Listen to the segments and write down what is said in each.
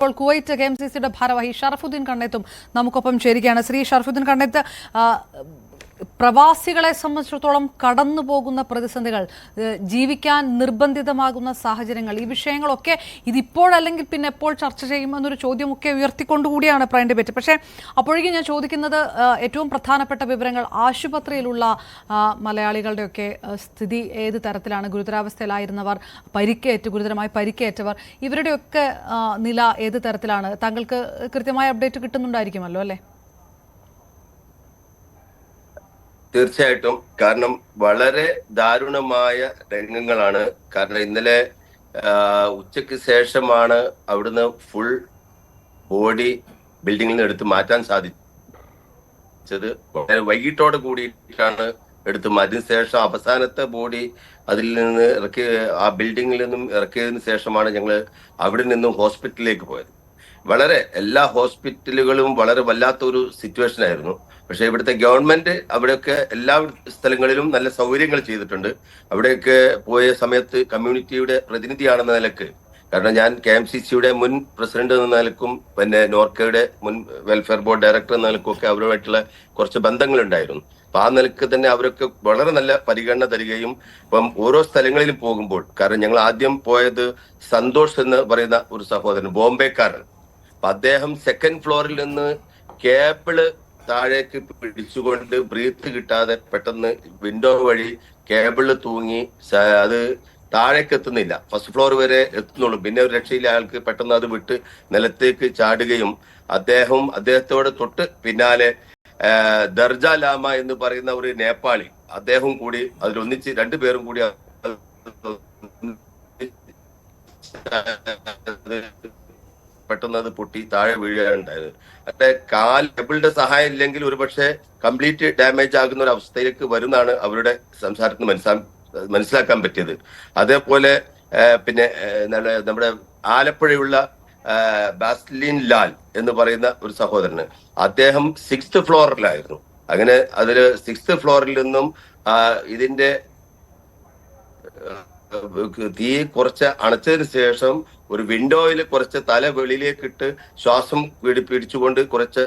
ഇപ്പോൾ Kuwait K M C സിയുടെ ഭാരവാഹി ഷറഫുദ്ദീൻ കണ്ണേത്തും നമുക്കൊപ്പം ചേരുകയാണ്. ശ്രീ ഷറഫുദ്ദീൻ കണ്ണേത്ത് പ്രവാസികളെ സംബന്ധിച്ചിടത്തോളം കടന്നു പോകുന്ന പ്രതിസന്ധികൾ ജീവിക്കാൻ നിർബന്ധിതമാകുന്ന സാഹചര്യങ്ങൾ ഈ വിഷയങ്ങളൊക്കെ ഇതിപ്പോഴല്ലെങ്കിൽ പിന്നെ എപ്പോൾ ചർച്ച ചെയ്യുമെന്നൊരു ചോദ്യമൊക്കെ ഉയർത്തിക്കൊണ്ടുകൂടിയാണ് പ്രൈം ഡിബേറ്റ് പക്ഷേ അപ്പോഴേക്കും ഞാൻ ചോദിക്കുന്നത് ഏറ്റവും പ്രധാനപ്പെട്ട വിവരങ്ങൾ ആശുപത്രിയിലുള്ള മലയാളികളുടെയൊക്കെ സ്ഥിതി ഏത് തരത്തിലാണ് ഗുരുതരാവസ്ഥയിലായിരുന്നവർ പരിക്കേറ്റ് ഗുരുതരമായി പരിക്കേറ്റവർ ഇവരുടെയൊക്കെ നില ഏത് തരത്തിലാണ്? താങ്കൾക്ക് കൃത്യമായ അപ്ഡേറ്റ് കിട്ടുന്നുണ്ടായിരിക്കുമല്ലോ അല്ലേ? തീർച്ചയായിട്ടും. കാരണം വളരെ ദാരുണമായ രംഗങ്ങളാണ്. കാരണം ഇന്നലെ ഉച്ചയ്ക്ക് ശേഷമാണ് അവിടുന്ന് ഫുൾ ബോഡി ബിൽഡിങ്ങിൽ നിന്ന് എടുത്ത് മാറ്റാൻ സാധിച്ചത്. വളരെ വൈകിട്ടോട് കൂടിയിട്ടാണ് എടുത്ത് അതിനുശേഷം ശേഷം അവസാനത്തെ ബോഡി അതിൽ നിന്ന് ഇറക്കി ആ ബിൽഡിങ്ങിൽ നിന്നും ഇറക്കിയതിന് ശേഷമാണ് ഞങ്ങൾ അവിടെ നിന്നും ഹോസ്പിറ്റലിലേക്ക് പോയത്. വളരെ എല്ലാ ഹോസ്പിറ്റലുകളും വളരെ വല്ലാത്തൊരു സിറ്റുവേഷൻ ആയിരുന്നു. പക്ഷെ ഇവിടുത്തെ ഗവൺമെന്റ് അവിടെയൊക്കെ എല്ലാ സ്ഥലങ്ങളിലും നല്ല സൗകര്യങ്ങൾ ചെയ്തിട്ടുണ്ട്. അവിടെയൊക്കെ പോയ സമയത്ത് കമ്മ്യൂണിറ്റിയുടെ പ്രതിനിധിയാണെന്ന നിലയ്ക്ക്. കാരണം ഞാൻ കെ എം സി സിയുടെ മുൻ പ്രസിഡന്റ് എന്ന നിലക്കും പിന്നെ നോർക്കയുടെ മുൻ വെൽഫെയർ ബോർഡ് ഡയറക്ടർ എന്ന നിലക്കും ഒക്കെ അവരുമായിട്ടുള്ള കുറച്ച് ബന്ധങ്ങളുണ്ടായിരുന്നു. അപ്പൊ ആ നിലയ്ക്ക് തന്നെ അവരൊക്കെ വളരെ നല്ല പരിഗണന തരികയും ഇപ്പം ഓരോ സ്ഥലങ്ങളിലും പോകുമ്പോൾ കാരണം ഞങ്ങൾ ആദ്യം പോയത് സന്തോഷ് എന്ന് പറയുന്ന ഒരു സഹോദരൻ ബോംബെക്കാരൻ. അപ്പൊ അദ്ദേഹം സെക്കൻഡ് ഫ്ലോറിൽ നിന്ന് കേബിൾ താഴേക്ക് പിടിച്ചുകൊണ്ട് ബ്രീത്ത് കിട്ടാതെ പെട്ടെന്ന് വിൻഡോ വഴി കേബിൾ തൂങ്ങി അത് താഴേക്ക് എത്തുന്നില്ല. ഫസ്റ്റ് ഫ്ലോർ വരെ എത്തുന്നുള്ളൂ. പിന്നെ ഒരു രക്ഷയില്ല. അയാൾക്ക് പെട്ടെന്ന് അത് വിട്ട് നിലത്തേക്ക് ചാടുകയും അദ്ദേഹം അദ്ദേഹത്തോട് തൊട്ട് പിന്നാലെ ദർജ ലാമ എന്ന് പറയുന്ന ഒരു നേപ്പാളി. അദ്ദേഹം കൂടി അതിലൊന്നിച്ച് രണ്ടുപേരും കൂടി പെട്ടെന്ന് അത് പൊട്ടി താഴെ വീഴുകയാണ് ഉണ്ടായത് അതെ കാൽ കേബിളിന്റെ സഹായം ഇല്ലെങ്കിൽ ഒരുപക്ഷെ കംപ്ലീറ്റ് ഡാമേജ് ആകുന്ന ഒരു അവസ്ഥയിലേക്ക് വരുന്നതാണ് അവരുടെ സംസാരത്തിന് മനസ്സിലാ മനസ്സിലാക്കാൻ പറ്റിയത്. അതേപോലെ പിന്നെ നമ്മുടെ ആലപ്പുഴയുള്ള ബാസ്ലിൻ ലാൽ എന്ന് പറയുന്ന ഒരു സഹോദരന്. അദ്ദേഹം സിക്സ്ത് ഫ്ലോറിലായിരുന്നു. അങ്ങനെ അതിൽ സിക്സ്ത് ഫ്ലോറിൽ നിന്നും ഇതിന്റെ തീ കുറച്ച് അണച്ചതിന് ശേഷം ഒരു വിൻഡോയിൽ കുറച്ച് തല വെളിയിലേക്കിട്ട് ശ്വാസം പിടി പിടിച്ചുകൊണ്ട് കുറച്ച്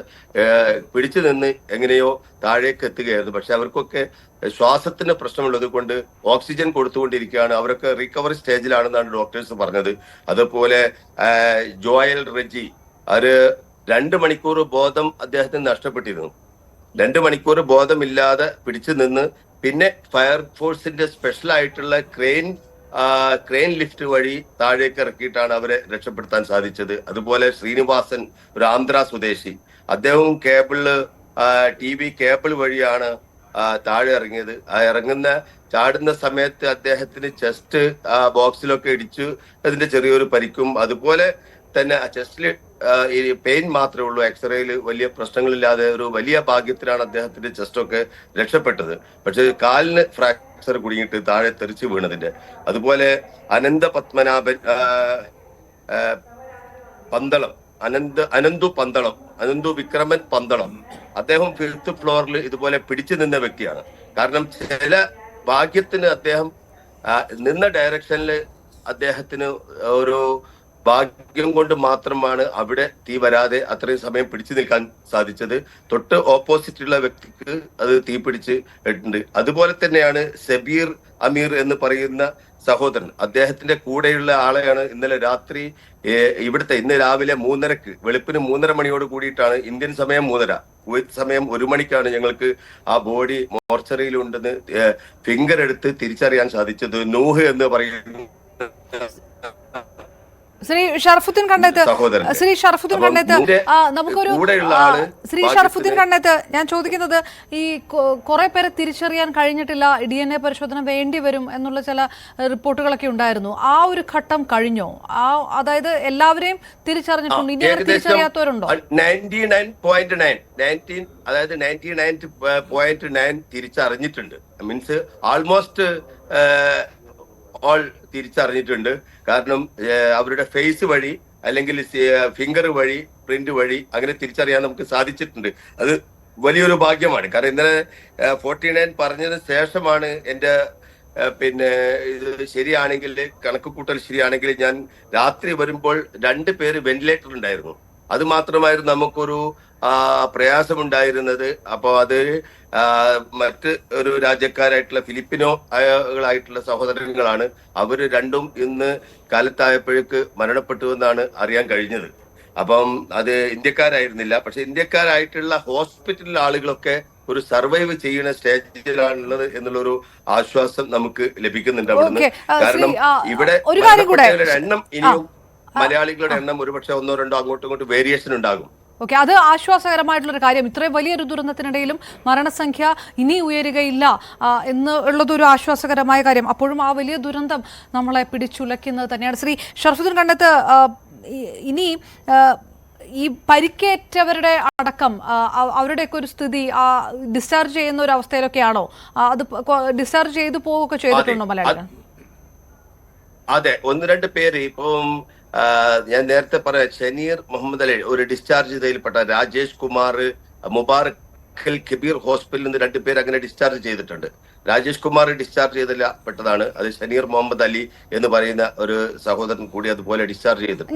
പിടിച്ചു നിന്ന് എങ്ങനെയോ താഴേക്ക് എത്തുകയായിരുന്നു. പക്ഷെ അവർക്കൊക്കെ ശ്വാസത്തിന് പ്രശ്നമുള്ളത് കൊണ്ട് ഓക്സിജൻ കൊടുത്തുകൊണ്ടിരിക്കുകയാണ്. അവരൊക്കെ റിക്കവറി സ്റ്റേജിലാണെന്നാണ് ഡോക്ടേഴ്സ് പറഞ്ഞത്. അതുപോലെ ജോയൽ റെജി അവർ രണ്ട് മണിക്കൂർ ബോധം അദ്ദേഹത്തിന് നഷ്ടപ്പെട്ടിരുന്നു. രണ്ട് മണിക്കൂർ ബോധമില്ലാതെ പിടിച്ചു നിന്ന് പിന്നെ ഫയർഫോഴ്സിന്റെ സ്പെഷ്യൽ ആയിട്ടുള്ള ക്രെയിൻ ക്രെയിൻ ലിഫ്റ്റ് വഴി താഴേക്ക് ഇറക്കിയിട്ടാണ് അവരെ രക്ഷപ്പെടുത്താൻ സാധിച്ചത്. അതുപോലെ ശ്രീനിവാസൻ ഒരു ആന്ധ്ര സ്വദേശി. അദ്ദേഹവും കേബിൾ ടി വി കേബിൾ വഴിയാണ് താഴെ ഇറങ്ങിയത്. ആ ഇറങ്ങുന്ന ചാടുന്ന സമയത്ത് അദ്ദേഹത്തിന് ചെസ്റ്റ് ബോക്സിലൊക്കെ ഇടിച്ചു. അതിന്റെ ചെറിയൊരു പരിക്കും. അതുപോലെ തന്നെ ചെസ്റ്റിൽ പെയിൻ മാത്രമേ ഉള്ളൂ. എക്സ്റേയിൽ വലിയ പ്രശ്നങ്ങളില്ലാതെ ഒരു വലിയ ഭാഗ്യത്തിലാണ് അദ്ദേഹത്തിന്റെ ചെസ്റ്റൊക്കെ രക്ഷപ്പെട്ടത്. പക്ഷെ കാലിന് ഫ്രാക്ചർ കുടുങ്ങിയിട്ട് താഴെ തെറിച്ച് വീണതിന്റെ. അതുപോലെ അനന്ത പത്മനാഭൻ പന്തളം അനന്ത് അനന്തു പന്തളം അനന്തു വിക്രമൻ പന്തളം. അദ്ദേഹം ഫിഫ്ത്ത് ഫ്ലോറിൽ ഇതുപോലെ പിടിച്ചു നിന്ന വ്യക്തിയാണ്. കാരണം ചില ഭാഗ്യത്തിന് അദ്ദേഹം നിന്ന ഡയറക്ഷനിൽ അദ്ദേഹത്തിന് ഒരു ഭാഗ്യം കൊണ്ട് മാത്രമാണ് അവിടെ തീ വരാതെ അത്രയും സമയം പിടിച്ചു നിൽക്കാൻ സാധിച്ചത്. തൊട്ട് ഓപ്പോസിറ്റുള്ള വ്യക്തിക്ക് അത് തീ പിടിച്ച് ഇട്ടുണ്ട്. അതുപോലെ തന്നെയാണ് സബീർ അമീർ എന്ന് പറയുന്ന സഹോദരൻ. അദ്ദേഹത്തിന്റെ കൂടെയുള്ള ആളെയാണ് ഇന്നലെ രാത്രി ഇവിടുത്തെ ഇന്ന് രാവിലെ മൂന്നരക്ക് വെളുപ്പിന് മൂന്നര മണിയോട് കൂടിയിട്ടാണ് ഇന്ത്യൻ സമയം മൂന്നര. കുവൈത്ത് സമയം ഒരു മണിക്കാണ് ഞങ്ങൾക്ക് ആ ബോഡി മോർച്ചറിയിലുണ്ടെന്ന് ഫിംഗർ എടുത്ത് തിരിച്ചറിയാൻ സാധിച്ചത്. നൂഹ് എന്ന് പറയുന്ന ശ്രീ ഷറഫുദ്ദീൻ കണ്ടത്ത് ശ്രീ ഷറഫുദ്ദീൻ കണ്ടത്ത് നമുക്കൊരു ശ്രീ ഷർഫുദ്ദീൻ കണ്ണേത്ത് ഞാൻ ചോദിക്കുന്നത് ഈ കുറെ പേരെ തിരിച്ചറിയാൻ കഴിഞ്ഞിട്ടില്ല ഡി എൻ എ പരിശോധന വേണ്ടി വരും എന്നുള്ള ചില റിപ്പോർട്ടുകളൊക്കെ ഉണ്ടായിരുന്നു. ആ ഒരു ഘട്ടം കഴിഞ്ഞോ? ആ അതായത് എല്ലാവരെയും തിരിച്ചറിഞ്ഞിട്ടുണ്ട്. ഇനി തിരിച്ചറിയാത്തവരുണ്ടോ? Ninety nine point nine nineteen അതായത് നയന്റി നയൻ പോയിന്റ് നയൻ തിരിച്ചറിഞ്ഞിട്ടുണ്ട്. മീൻസ് ആൾമോസ്റ്റ് ഓൾ തിരിച്ചറിഞ്ഞിട്ടുണ്ട്. കാരണം അവരുടെ ഫേസ് വഴി അല്ലെങ്കിൽ ഫിംഗർ വഴി പ്രിന്റ് വഴി അങ്ങനെ തിരിച്ചറിയാൻ നമുക്ക് സാധിച്ചിട്ടുണ്ട്. അത് വലിയൊരു ഭാഗ്യമാണ്. കാരണം ഇന്നലെ ഫോർട്ടി നയൻ പറഞ്ഞതിന് ശേഷമാണ് എന്റെ പിന്നെ ഇത് ശരിയാണെങ്കിൽ കണക്ക് കൂട്ടൽ ശരിയാണെങ്കിൽ ഞാൻ രാത്രി വരുമ്പോൾ രണ്ട് പേര് വെന്റിലേറ്റർ ഉണ്ടായിരുന്നു. അത് മാത്രമായിരുന്നു നമുക്കൊരു പ്രയാസമുണ്ടായിരുന്നത്. അപ്പോൾ അത് മറ്റ് ഒരു രാജ്യക്കാരായിട്ടുള്ള ഫിലിപ്പിനോ ആയിട്ടുള്ള സഹോദരങ്ങളാണ് അവർ രണ്ടും ഇന്ന് കാലത്തായപ്പോഴേക്ക് മരണപ്പെട്ടു എന്നാണ് അറിയാൻ കഴിഞ്ഞത്. അപ്പം അത് ഇന്ത്യക്കാരായിരുന്നില്ല. പക്ഷെ ഇന്ത്യക്കാരായിട്ടുള്ള ഹോസ്പിറ്റലിലെ ആളുകളൊക്കെ ഒരു സർവൈവ് ചെയ്യുന്ന സ്റ്റേജിലാണുള്ളത് എന്നുള്ളൊരു ആശ്വാസം നമുക്ക് ലഭിക്കുന്നുണ്ട് അവിടുന്ന്. ആ, കാരണം ഇവിടെ എണ്ണം ഇനിയും മലയാളികളുടെ എണ്ണം ഒരുപക്ഷെ ഒന്നോ രണ്ടോ അങ്ങോട്ടും ഇങ്ങോട്ടും വേരിയേഷൻ ഉണ്ടാകും. ഓക്കെ അത് ആശ്വാസകരമായിട്ടുള്ളൊരു കാര്യം. ഇത്രയും വലിയൊരു ദുരന്തത്തിനിടയിലും മരണസംഖ്യ ഇനി ഉയരുകയില്ല എന്ന് ഉള്ളതൊരു ആശ്വാസകരമായ കാര്യം. അപ്പോഴും ആ വലിയ ദുരന്തം നമ്മളെ പിടിച്ചുലയ്ക്കുന്നത് തന്നെയാണ്. ശ്രീ ഷർഫുദ്ദീൻ കണ്ടത്ത് ഇനി ഈ പരിക്കേറ്റവരുടെ അടക്കം അവരുടെയൊക്കെ ഒരു സ്ഥിതി ആ, ഡിസ്ചാർജ് ചെയ്യുന്ന ഒരു അവസ്ഥയിലൊക്കെയാണോ? അത് ഡിസ്ചാർജ് ചെയ്തു പോവുകയൊക്കെ ചെയ്തിട്ടുണ്ടോ മലയാളികൾ? അതെ ഒന്ന് രണ്ട് പേര് ഇപ്പം ഞാൻ നേരത്തെ പറയാം ഷനീർ മുഹമ്മദ് അലി ഒരു discharge ചെയ്തതിൽപ്പെട്ട Rajesh Kumar Mubarak Al Kabeer ഹോസ്പിറ്റലിൽ നിന്ന് രണ്ടുപേർ അങ്ങനെ ഡിസ്ചാർജ് ചെയ്തിട്ടുണ്ട്. രാജേഷ് കുമാർ ഡിസ്ചാർജ് ചെയ്തില്ല പെട്ടതാണ് അത് ഷനീർ മുഹമ്മദ് അലി എന്ന് പറയുന്ന ഒരു സഹോദരൻ കൂടി അതുപോലെ ഡിസ്ചാർജ് ചെയ്തിട്ടുണ്ട്.